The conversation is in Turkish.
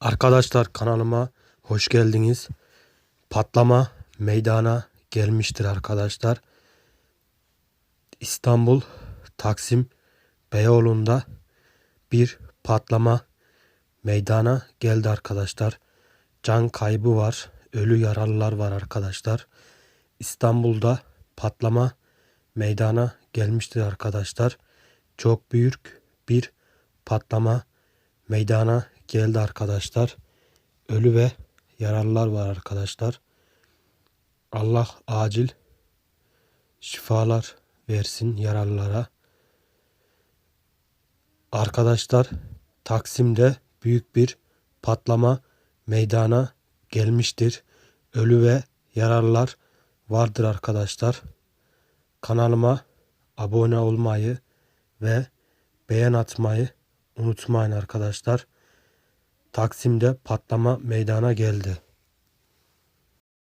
Arkadaşlar kanalıma hoş geldiniz. Patlama meydana gelmiştir arkadaşlar. İstanbul Taksim Beyoğlu'nda bir patlama meydana geldi arkadaşlar. Can kaybı var, ölü yaralılar var arkadaşlar. İstanbul'da patlama meydana gelmiştir arkadaşlar. Çok büyük bir patlama meydana geldi arkadaşlar. Ölü ve yaralılar var arkadaşlar. Allah acil şifalar versin yaralılara. Arkadaşlar Taksim'de büyük bir patlama meydana gelmiştir. Ölü ve yaralılar vardır arkadaşlar. Kanalıma abone olmayı ve beğen atmayı unutmayın arkadaşlar. Taksim'de patlama meydana geldi.